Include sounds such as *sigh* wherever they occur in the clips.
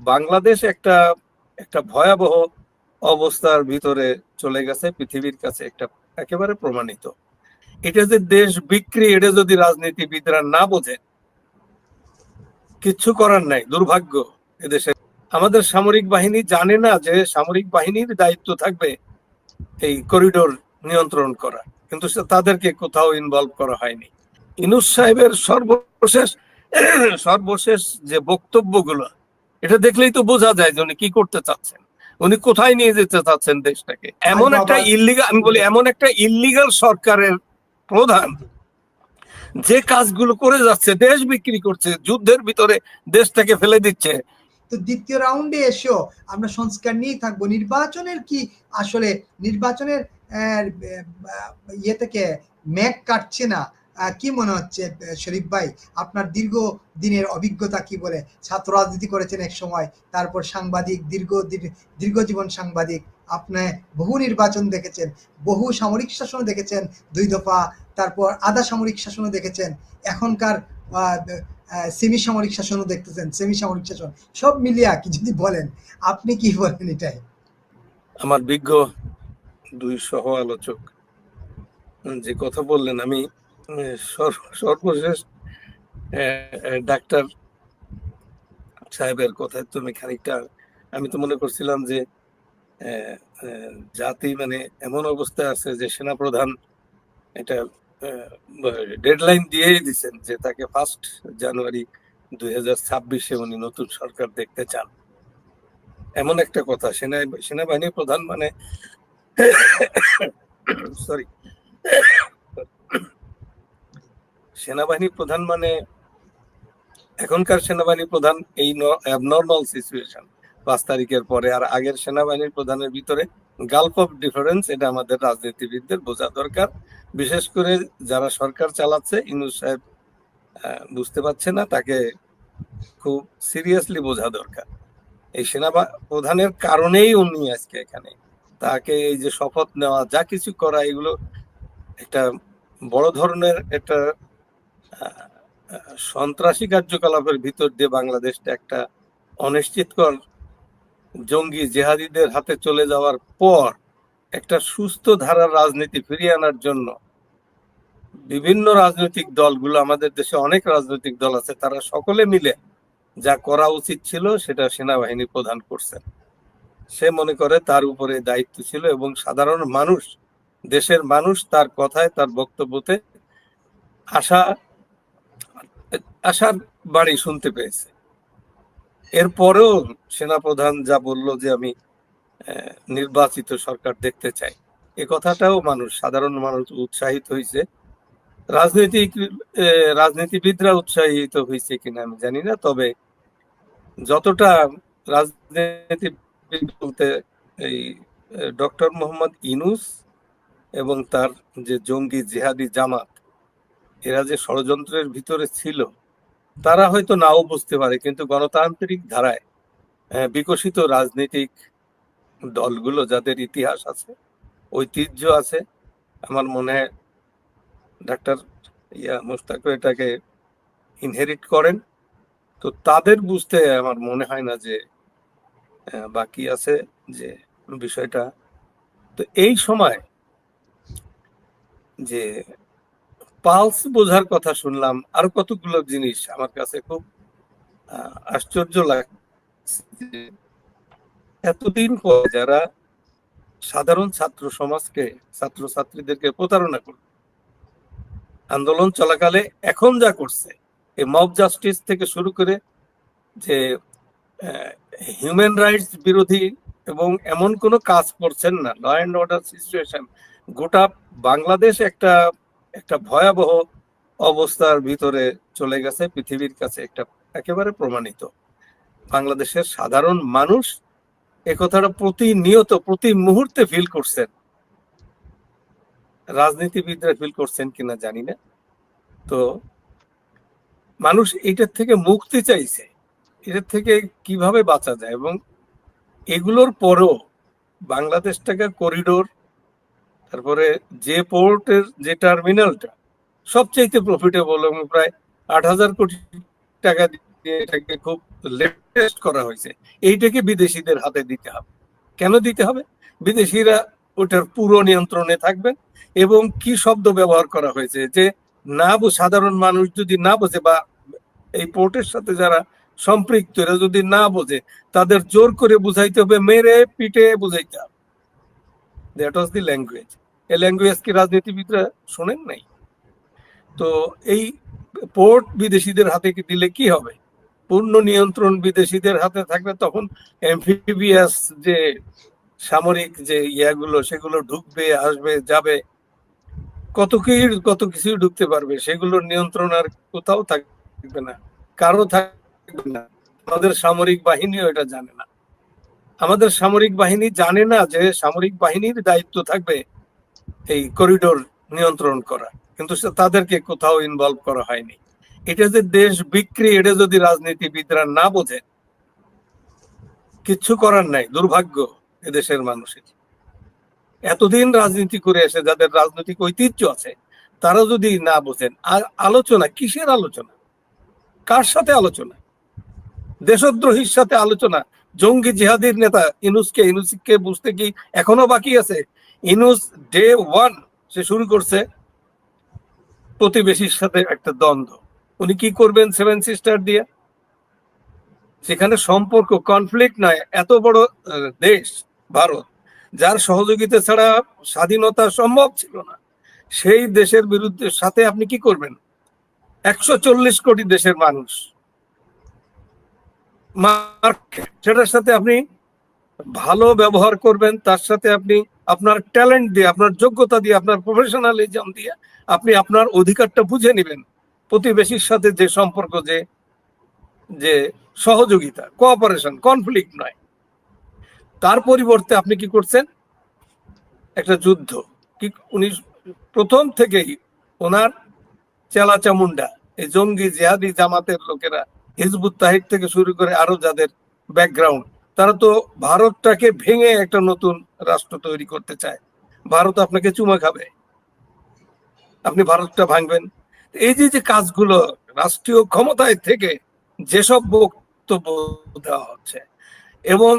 বাংলাদেশ একটা একটা ভয়াবহ অবস্থার ভিতরে চলে গেছে, পৃথিবীর কাছে একটা একেবারে প্রমাণিত। এটা যে দেশ বিক্রি, এটা যদি রাজনীতিবিদরা না বোঝে, কিচ্ছু করার নাই, দুর্ভাগ্য এদেশে। আমাদের সামরিক বাহিনী জানে না যে সামরিক বাহিনীর দায়িত্ব থাকবে এই করিডোর নিয়ন্ত্রণ করা, কিন্তু তাদেরকে কোথাও ইনভলভ করা হয়নি। ইনুস সাহেবের সর্বশেষ সর্বশেষ যে বক্তব্যগুলো এটা দেখলেই তো বোঝা যায় যে উনি কি করতে চাচ্ছেন। উনি কোথায় নিয়ে যেতে চাচ্ছেন দেশটাকে? এমন একটা। ইল্লিগাল আমি বলি এমন একটা ইল্লিগাল সরকারের প্রধান যে কাজগুলো করে যাচ্ছে দেশ বিক্রি করছে যুদ্ধের ভিতরে দেশটাকে ফেলে দিচ্ছে। তো দ্বিতীয় রাউন্ডে এসেও আমরা সংস্কার নিয়েই থাকব। নির্বাচনের কি আসলে নির্বাচনের ইয়ে থেকে ম্যাক কাটছে না? কি মনে হচ্ছে শরীফ ভাই? আপনার দীর্ঘ দিনের অভিজ্ঞতা কি বলে? ছাত্র রাজনীতি করেছেন এক সময়, তারপর সাংবাদিক, দীর্ঘ দীর্ঘ জীবন সাংবাদিক, আপনি বহু নির্বাচন দেখেছেন, বহু সামরিক শাসন দেখেছেন, দুই দফা, তারপর আধা সামরিক শাসনও দেখেছেন, এখনকার সেমি সামরিক শাসনও দেখতেছেন সেমি সামরিক শাসন, সব মিলিয়ে কি যদি বলেন, আপনি কি বলেন এটাই? আমার বিজ্ঞ দুই সহ আলোচক যে কথা বললেন, আমি সর্বশেষ ডাক্তার সাহেবের কথায় তুমি খানিকটা, আমি তো মনে করছিলাম যে জাতি মানে এমন অবস্থায় আছে যে সেনাপ্রধান এটা ডেডলাইন দিয়েই দিচ্ছেন যে তাকে ফার্স্ট জানুয়ারি দুই হাজার ছাব্বিশে উনি নতুন সরকার দেখতে চান। এমন একটা কথা সেনা সেনাবাহিনী প্রধান মানে *coughs* সরি সেনাবাহিনী প্রধান মানে এখনকার সেনাবাহিনী প্রধান এই অ্যাবনর্মাল সিচুয়েশন পাঁচ তারিখের পরে আর আগের সেনাবাহিনীর প্রধানের ভিতরে গালফ অফ ডিফারেন্স এটা আমাদের রাজনীতিবিদদের বোঝা দরকার। বিশেষ করে যারা সরকার চালাচ্ছে, ইনুস সাহেব বুঝতে পারছে না, তাকে খুব সিরিয়াসলি বোঝা দরকার। এই সেনা প্রধানের কারণেই উনি আজকে এখানে। তাকে এই যে শপথ নেওয়া, যা কিছু করা, এগুলো একটা বড় ধরনের একটা সন্ত্রাসী কার্যকলাপের ভিতর দিয়ে বাংলাদেশটা একটা অনিশ্চিতকর জঙ্গি জেহাদিদের হাতে চলে যাওয়ার পর একটা সুস্থ ধারার রাজনীতি ফিরিয়ে আনার জন্য বিভিন্ন রাজনৈতিক দলগুলো, আমাদের দেশে অনেক রাজনৈতিক দল আছে, তারা সকলে মিলে যা করা উচিত ছিল সেটা সেনাবাহিনী প্রধান করছেন সে মনে করে তার উপরে দায়িত্ব ছিল এবং সাধারণ মানুষ, দেশের মানুষ তার কথায়, তার বক্তব্যতে আশা আশার বাড়ি শুনতে পেয়েছে। এরপরেও সেনাপ্রধান যা বলল যে আমি নির্বাচিত সরকার দেখতে চাই, এ কথাটাও মানুষ, সাধারণ মানুষ উৎসাহিত হয়েছে। রাজনৈতিক রাজনীতিবিদরা উৎসাহিত হয়েছে কিনা আমি জানি না, তবে যতটা রাজনীতিবিদ বলতে এই ডক্টর মোহাম্মদ ইনুস এবং তার যে জঙ্গি জিহাদি জামাত এরা যে ষড়যন্ত্রের ভিতরে ছিল তারা হয়তো নাও বুঝতে পারে কিন্তু গণতান্ত্রিক ধারায় আহ, বিকশিত রাজনৈতিক দলগুলো যাদের ইতিহাস আছে ঐতিহ্য আছে আমার মনে হয় ডাক্তার ইয়া মুস্তাক এটাকে ইনহেরিট করেন। তো তাদের বুঝতে আমার মনে হয় না যে বাকি আছে যে বিষয়টা। তো এই সময় যে পালস বোঝার কথা শুনলাম। আর কতগুলো জিনিস আমার কাছে খুব আশ্চর্য লাগছে। এতদিন পর যারা সাধারণ ছাত্র সমাজকে ছাত্র ছাত্রীদেরকে প্রতারণা করল আন্দোলন চলাকালে এখন যা করছে, এই মব জাস্টিস থেকে শুরু করে যে হিউম্যান রাইটস বিরোধী এবং এমন কোনো কাজ করছেন না। ল অ্যান্ড অর্ডার সিচুয়েশন গোটা বাংলাদেশ একটা একটা ভয়াবহ অবস্থার ভিতরে চলে গেছে, পৃথিবীর কাছে একটা একেবারে প্রমাণিত। বাংলাদেশের সাধারণ মানুষ এ কথাটা প্রতিনিয়ত, প্রতি মুহূর্তে ফিল করছেন। রাজনীতিবিদরা ফিল করছেন কিনা জানি না। তো মানুষ এটার থেকে মুক্তি চাইছে, এটার থেকে কীভাবে বাঁচা যায় এবং এগুলোর পরও বাংলাদেশটাকে করিডোর তারপরে যে পোর্টের যে টার্মিনালটা, সবচাইতে প্রফিটেবল এবং প্রায় আট হাজার কোটি টাকা দিয়ে এটাকে খুব লেটেস্ট করা হয়েছে, এইটাকে বিদেশিদের হাতে দিতে হবে। কেন দিতে হবে? বিদেশিরা ওটার পুরো নিয়ন্ত্রণে থাকবেন এবং কি শব্দ ব্যবহার করা হয়েছে যে না সাধারণ মানুষ যদি না বোঝে বা এই পোর্টের সাথে যারা সম্পৃক্ত, এরা যদি না বোঝে, তাদের জোর করে বুঝাইতে হবে, মেরে পিটে বুঝাইতে হবে। দ্যাট ওয়াজ দি ল্যাঙ্গুয়েজ এই ল্যাঙ্গুয়েজ কি রাজনীতিবিদরা শোনেন নাই? তো এই পোর্ট বিদেশিদের হাতে দিলে কি হবে? পূর্ণ নিয়ন্ত্রণ বিদেশিদের হাতে থাকলে তখন এমফিবিয়াস যে সামরিক যে ইয়াগুলো, সেগুলো ঢুকবে, আসবে, যাবে। কত কি, কত কিছু ঢুকতে পারবে। সেগুলোর নিয়ন্ত্রণ আর কোথাও থাকবে না। কারও থাকবে না। আমাদের সামরিক বাহিনীও এটা জানে না। আমাদের সামরিক বাহিনী জানে না যে সামরিক বাহিনীর দায়িত্ব থাকবে এই করিডোর নিয়ন্ত্রণ করা। কিন্তু তাদেরকে কোথাও ইনভলভ করা হয়নি। এটা যে দেশ বিক্রি, এটা যদি রাজনীতিবিদরা না বোঝে, কিচ্ছু করার নাই, দুর্ভাগ্য এদেশের মানুষের। এতদিন রাজনীতি করে এসে যাদের রাজনৈতিক ঐতিহ্য আছে, তারা যদি না বোঝেন, আর আলোচনা, কিসের আলোচনা? কার সাথে আলোচনা? দেশদ্রোহীর সাথে আলোচনা জঙ্গি জিহাদির নেতা ইনুসকে ইনুসকে বুঝতে কি এখনও বাকি আছে? ইনুস ডে ওয়ান সে শুরু করছে প্রতিবেশীর সাথে একটা দ্বন্দ্ব। উনি কি করবেন সেভেন সিস্টার দিয়ে? সেখানে সম্পর্ক কনফ্লিক্ট নয়, এত বড় দেশ, ভারত, যার সহযোগিতা ছাড়া স্বাধীনতা সম্ভব ছিল না। সেই দেশের বিরুদ্ধে সাথে আপনি কি করবেন? একশো চল্লিশ কোটি দেশের মানুষ মার্কেট সেটার সাথে আপনি ভালো ব্যবহার করবেন, তার সাথে আপনি আপনার ট্যালেন্ট দিয়ে, আপনার যোগ্যতা দিয়ে, আপনার প্রফেশনালিজম দিয়ে আপনি আপনার অধিকারটা বুঝে নেবেন। প্রতিবেশীর সাথে যে সম্পর্ক, যে যে সহযোগিতা কোঅপারেশন কনফ্লিক্ট নয়। তার পরিবর্তে আপনি কি করছেন? একটা যুদ্ধ। কি, উনি প্রথম থেকেই ওনার চেলা চামুন্ডা এই জঙ্গি, জেহাদি জামাতের লোকেরা হিজবুত তাহিদ থেকে শুরু করে আরও যাদের ব্যাকগ্রাউন্ড তারা তো ভারতটাকে ভেঙে একটা নতুন রাষ্ট্র তৈরি করতে চায়। ভারত আপনাকে চুমা খাবে। আপনি ভারতটা ভাঙবেন। এই যে যে কাজগুলো রাষ্ট্রীয় ক্ষমতায় থেকে যেসব বক্তব্য দেওয়া হচ্ছে এবং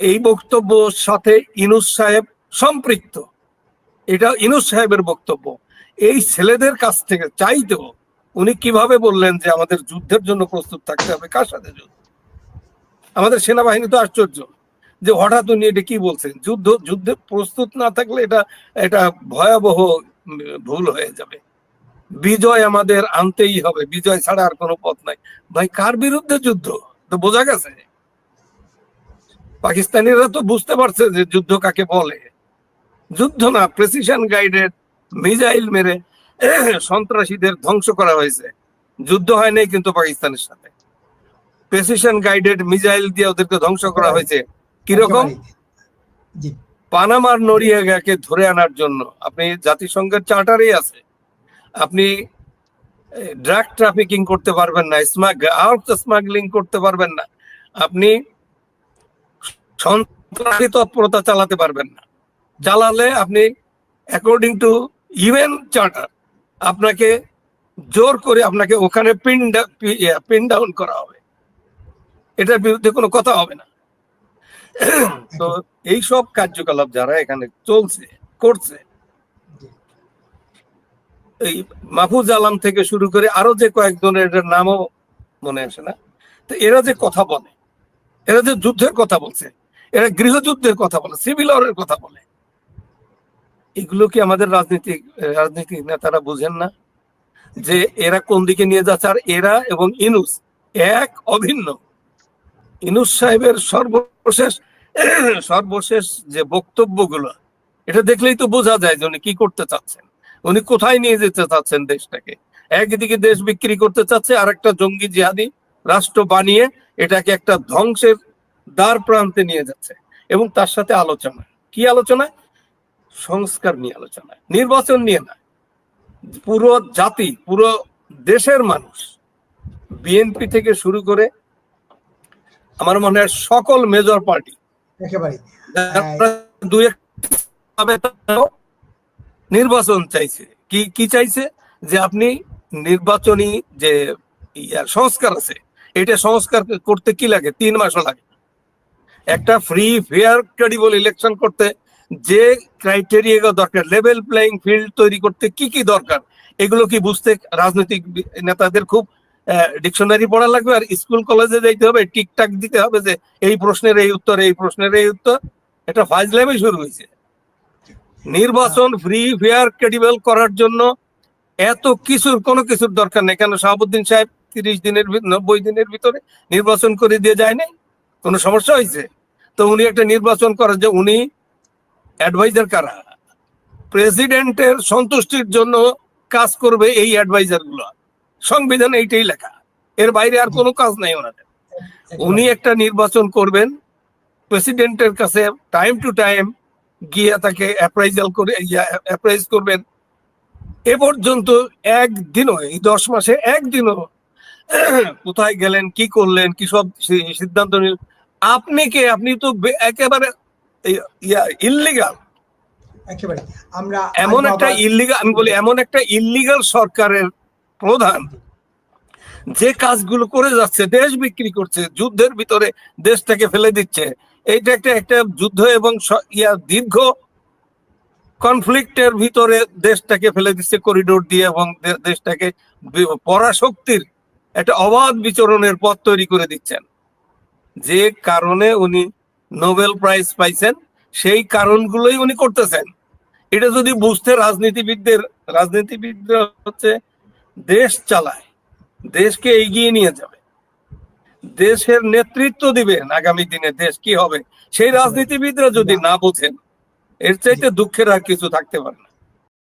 এই বক্তব্য সাথে ইনুস সাহেব সম্পৃক্ত, এটা ইনুস সাহেবের বক্তব্য। এই ছেলেদের কাছ থেকে চাইতেও উনি কীভাবে বললেন যে আমাদের যুদ্ধের জন্য প্রস্তুত থাকতে হবে? কার সাথে যুদ্ধ? আমাদের সেনাবাহিনী তো আশ্চর্য যে হঠাৎ উনি এটা কি বলছেন? যুদ্ধ, যুদ্ধে প্রস্তুত না থাকলে এটা এটা ভয়াবহ ভুল হয়ে যাবে। বিজয় আমাদের আনতেই হবে। বিজয় ছাড়া আর কোনো পথ নাই। ভাই, কার বিরুদ্ধে যুদ্ধ? তো বোঝা গেছে। পাকিস্তানিরা তো বুঝতে পারছে যে যুদ্ধ কাকে বলে। যুদ্ধ না, প্রেসিশন গাইডেড মিজাইল মেরে *coughs* সন্ত্রাসীদের ধ্বংস করা হয়েছে। যুদ্ধ হয় নাই কিন্তু পাকিস্তানের সাথে। প্রেসিশন গাইডেড মিসাইল দিয়ে ওদেরকে ধ্বংস করা হয়েছে। কীরকম? পানামার নরিয়াগাকে ধরে আনার জন্য। আপনি জাতিসংঘের চার্টারই আছে। আপনি ড্রাগ ট্রাফিকিং করতে পারবেন না আর্মস স্মাগলিং করতে পারবেন না। আপনি সন্ত্রাসী তৎপরতা চালাতে পারবেন না। চালালে আপনি অ্যাকর্ডিং টু ইউএন চার্টার আপনাকে জোর করে আপনাকে ওখানে পিন পিন ডাউন করা হবে। এটার বিরুদ্ধে কোনো কথা হবে না। তো এই সব কার্যকলাপ যারা এখানে চলছে, করছে, এই মাহফুজ আলম থেকে শুরু করে আরও যে কয়েকজনের এটার নামও মনে আসে না। তো এরা যে কথা বলে, এরা যে যুদ্ধের কথা বলছে, এরা গৃহযুদ্ধের কথা বলে সিভিল ওয়ারের কথা বলে এগুলো কি আমাদের রাজনীতিক রাজনীতিক নেতারা বুঝেন না? যে এরা কোন দিকে নিয়ে যাচ্ছে? আর এরা এবং ইনুস এক অভিন্ন। ইনুস সাহেবের সর্বশেষ সর্বশেষ যে বক্তব্যগুলো, এটা দেখলেই তো বোঝা যায় যে উনি কি করতে চাচ্ছেন। উনি কোথায় নিয়ে যেতে চাচ্ছেন দেশটাকে? একদিকে দেশ বিক্রি করতে চাচ্ছে আর একটা জঙ্গি জিহাদি রাষ্ট্র বানিয়ে এটাকে একটা ধ্বংসের দ্বার প্রান্তে নিয়ে যাচ্ছে। এবং তার সাথে আলোচনা। কি আলোচনা? সংস্কার নিয়ে আলোচনা নির্বাচন নিয়ে না পুরো জাতি পুরো দেশের মানুষ বিএনপি থেকে শুরু করে আমার মনে হয় সকল মেজর পার্টি দুই নির্বাচন চাইছে। কি কি চাইছে? যে আপনি নির্বাচনী যে সংস্কার আছে এটা সংস্কার করতে কি লাগে? তিন মাসও লাগে। একটা ফ্রি ফেয়ার ক্রেডিবল ইলেকশন করতে যে ক্রাইটেরিয়া দরকার লেভেল প্লেইং ফিল্ড তৈরি করতে কি কি দরকার, এগুলো কি বুঝতে রাজনৈতিক নেতাদের খুব ডিকশনারি পড়া লাগবে আর স্কুল কলেজে যাইতে হবে, টিকটাক দিতে হবে যে এই প্রশ্নের এই উত্তর, এই প্রশ্নের এই উত্তর, এটা ফাইজলামে শুরু হয়েছে। নির্বাচন ফ্রি ফেয়ার ক্রেডিবল করার জন্য এত কিছুর কোনো কিছুর দরকার নেই। কেন শাহাবুদ্দিন সাহেব তিরিশ দিনের নব্বই দিনের ভিতরে নির্বাচন করে দিয়ে যায় নাই কোনো সমস্যা হয়েছে? তো উনি একটা নির্বাচন করার যে উনি অ্যাডভাইজার কারা? প্রেসিডেন্টের সন্তুষ্টির জন্য কাজ করবে এই অ্যাডভাইজারগুলো সংবিধানে এইটাই লেখা। এর বাইরে আর কোনো কাজ নাই ওনাদের। উনি একটা নির্বাচন করবেন, প্রেসিডেন্টের কাছে টাইম টু টাইম গিয়ে তাকে অ্যাপ্রাইজাল করে অ্যাপ্রাইজ করবেন। এ পর্যন্ত একদিনও, এই দশ মাসে একদিনও কোথায় গেলেন, কি করলেন, কি সব সিদ্ধান্ত নিলেন? আপনি কে? আপনি তো বে- ইল্লিগাল একেবারে। আমরা এমন একটা আমি বলি এমন একটা ইল্লিগাল সরকারের প্রধান যে কাজগুলো করে যাচ্ছে দেশ বিক্রি করছে যুদ্ধের ভিতরে দেশটাকে ফেলে দিচ্ছে এইটা একটা একটা যুদ্ধ এবং ইয়া দীর্ঘ কনফ্লিক্টের ভিতরে দেশটাকে ফেলে দিচ্ছে করিডোর দিয়ে এবং দেশটাকে পরাশক্তির একটা অবাধ বিচরণের পথ তৈরি করে দিচ্ছেন। যে কারণে উনি নোবেল প্রাইজ পাইছেন, সেই কারণগুলোই উনি করতেছেন। এটা যদি বুঝতে রাজনীতিবিদদের, রাজনীতিবিদরা হচ্ছে দেশ চালায়, দেশকে এগিয়ে নিয়ে যাবে। দেশের নেতৃত্ব দিবেন আগামী দিনে দেশ কি হবে, সেই রাজনীতিবিদরা যদি না বোঝেন, এর চাইতে দুঃখের আর কিছু থাকতে পারে না।